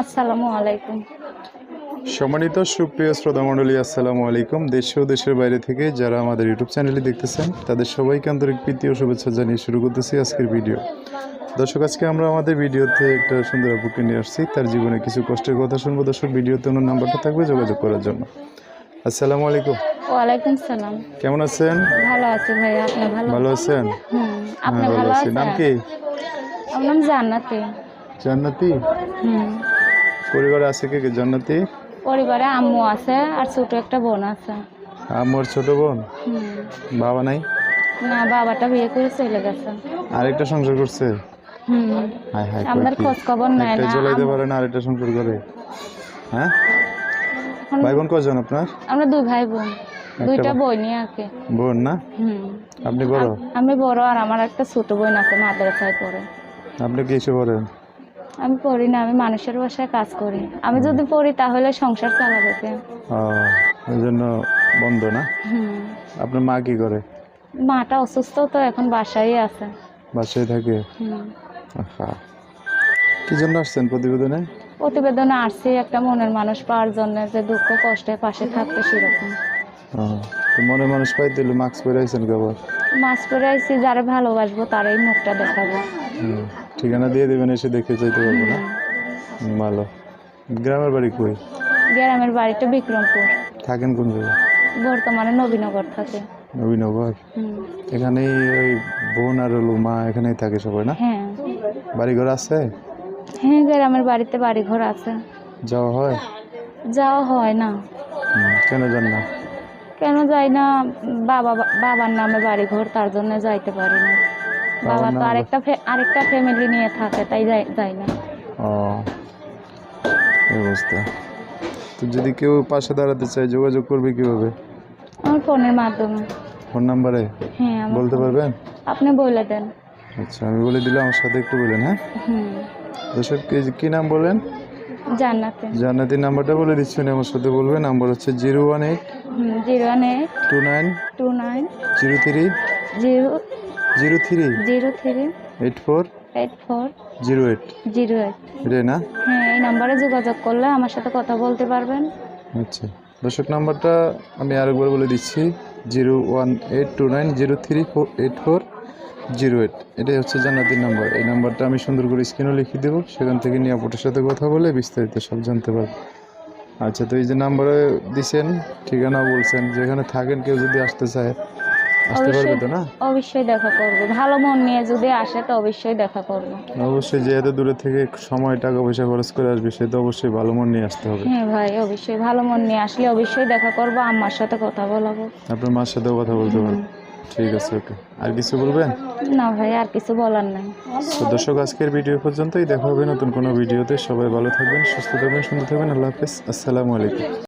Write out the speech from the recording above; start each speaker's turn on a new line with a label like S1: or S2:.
S1: আসসালামু আলাইকুম।
S2: সম্মানিত সুপ্রিয় শ্রোতা মণ্ডলী আসসালামু আলাইকুম। দেশ ও দেশের বাইরে থেকে যারা আমাদের ইউটিউব চ্যানেলটি দেখতেছেন তাদের সবাইকে আন্তরিক প্রীতি ও শুভেচ্ছা জানিয়ে শুরু করতেছি আজকের ভিডিও। দর্শক আজকে আমরা আমাদের ভিডিওতে একটা সুন্দর আপুকে নিয়ে আসছি। তার জীবনে কিছু কষ্টের কথা শুনব। দর্শক ভিডিওতে ওনার নাম্বারটা থাকবে যোগাযোগ করার জন্য। আসসালামু আলাইকুম।
S1: ওয়ালাইকুম সালাম।
S2: কেমন আছেন?
S1: ভালো আছি ভাই আপনি ভালো?
S2: ভালো আছেন?
S1: হুম আপনি
S2: হ্যাঁ
S1: ভালো
S2: আছি।
S1: আছেন?
S2: নাম কি?
S1: আমার নাম জান্নাতি।
S2: জান্নাতি?
S1: হুম।
S2: পরিবারে আছে কে কে জান্নাতি?
S1: পরিবারে আম্মু আছে আর ছোট একটা বোন আছে।
S2: আমার ছোট বোন? বাবা নাই?
S1: না বাবাটা বিয়ে করে চলে গেছে।
S2: আরেকটা সংসার করছে?
S1: হুম।
S2: হাই হাই
S1: আমাদের খোঁজ খবর
S2: একটা
S1: না
S2: জ্বলাইতে
S1: আম-
S2: পারে না আরেকটা সংসার করে। হ্যাঁ? ভাই বোন কজন আপনার?
S1: আমরা দুই ভাই বোন। দুইটা আর কি।
S2: বোন না?
S1: হুম।
S2: আপনি বড়?
S1: আমি বড় আর আমার একটা ছোট বোন আছে মাদ্রাসায় পড়ে।
S2: আপনি কি এসে পড়েন?
S1: আমি পড়ি না আমি মানুষের বাসায় কাজ করি। আমি যদি পড়ি তাহলে সংসার চালাবে কে?
S2: ওই জন্য বন্ধ না? আপনার মা কি করে?
S1: মাটা অসুস্থ তো এখন বাসায় আছে।
S2: বাসায় থাকে? কি জন্য আসছেন প্রতিবেদনে?
S1: প্রতিবেদনে আসছি একটা মনের মানুষ পাওয়ার জন্য যে দুঃখ কষ্টে পাশে থাকতে সেরকম।
S2: মনে মানুষ পাইতে মাস্ক পরে আইছেন কেবল
S1: মাস্ক পরে আইছি যারা ভালোবাসবো তারাই মুখটা দেখাবো।
S2: ঠিকানা দিয়ে দেবেন এসে দেখে যাইতে পারব না? ভালো। গ্রামের বাড়ি কই?
S1: গ্রামের বাড়িটা বিক্রমপুর।
S2: থাকেন কোন জায়গায়?
S1: বর্তমানে নবীনগর থাকে।
S2: নবীনগর। এখানেই ওই বোন আর হলো মা এখানেই থাকে সবাই না?
S1: হ্যাঁ।
S2: বাড়িঘর আছে?
S1: হ্যাঁ গ্রামের বাড়িতে বাড়ি ঘর আছে।
S2: যাওয়া হয়?
S1: যাওয়া হয় না।
S2: কেন যান না?
S1: কেন যাই না? বাবা বাবার নামে বাড়ি ঘর তার জন্য যাইতে পারি না। বাবা তো আরেকটা আরেকটা ফ্যামিলি নিয়ে থাকে তাই যাই না।
S2: ও অবস্থা। তো যদি কেউ পাশে দাঁড়াতে চায় যোগাযোগ করবে কীভাবে?
S1: আমার ফোনের মাধ্যমে।
S2: ফোন নাম্বারে?
S1: হ্যাঁ
S2: বলতে পারবেন?
S1: আপনি বলে দেন।
S2: আচ্ছা আমি বলে দিলাম আমার সাথে একটু বলেন হ্যাঁ?
S1: হুম।
S2: দর্শক কি- কি নাম বলেন?
S1: জান্নাতে।
S2: জান্নাতির নাম্বারটা বলে দিচ্ছি উনি আমার সাথে বলবেন নাম্বার হচ্ছে zero one eight
S1: zero one eight
S2: two nine
S1: two nine
S2: zero three
S1: zero
S2: zero three
S1: zero three
S2: eight four
S1: eight four
S2: zero eight.
S1: Zero eight.
S2: রে না?
S1: হ্যাঁ এই নাম্বারে যোগাযোগ করলে আমার সাথে কথা বলতে পারবেন।
S2: আচ্ছা দর্শক নাম্বারটা আমি আরেকবার বলে দিচ্ছি zero one eight two nine zero three four eight four. Zero eight এটাই হচ্ছে জান্নাতির নাম্বার। এই নাম্বারটা আমি সুন্দর করে স্ক্রিনও লিখে দেবো সেখান থেকে নিয়ে সাথে কথা বলে বিস্তারিত সব জানতে পারব। আচ্ছা তো এই যে নাম্বারে দিছেন ঠিকানা বলছেন যেখানে থাকেন কেউ যদি আসতে চায় আসতে পারবে তো না?
S1: অবশ্যই দেখা করব। ভালো মন নিয়ে যদি আসে তো অবশ্যই দেখা করব।
S2: অবশ্যই যে এত দূরে থেকে সময় টাকা পয়সা খরচ করে আসবে সে তো অবশ্যই ভালো মন নিয়ে আসতে হবে।
S1: হ্যাঁ ভাই অবশ্যই ভালো মন নিয়ে আসলে অবশ্যই দেখা করব আম্মার সাথে কথা বলাবো।
S2: আপনার মার সাথেও কথা বলতে পারেন ঠিক আছে ওকে। আর কিছু বলবেন?
S1: না ভাই আর কিছু বলার নাই।
S2: তো দর্শক আজকের ভিডিও পর্যন্তই। দেখা হবে নতুন কোনো ভিডিওতে। সবাই ভালো থাকবেন সুস্থ থাকবেন সুন্দর থাকবেন। আল্লাহ হাফিজ। আসসালামু আলাইকুম।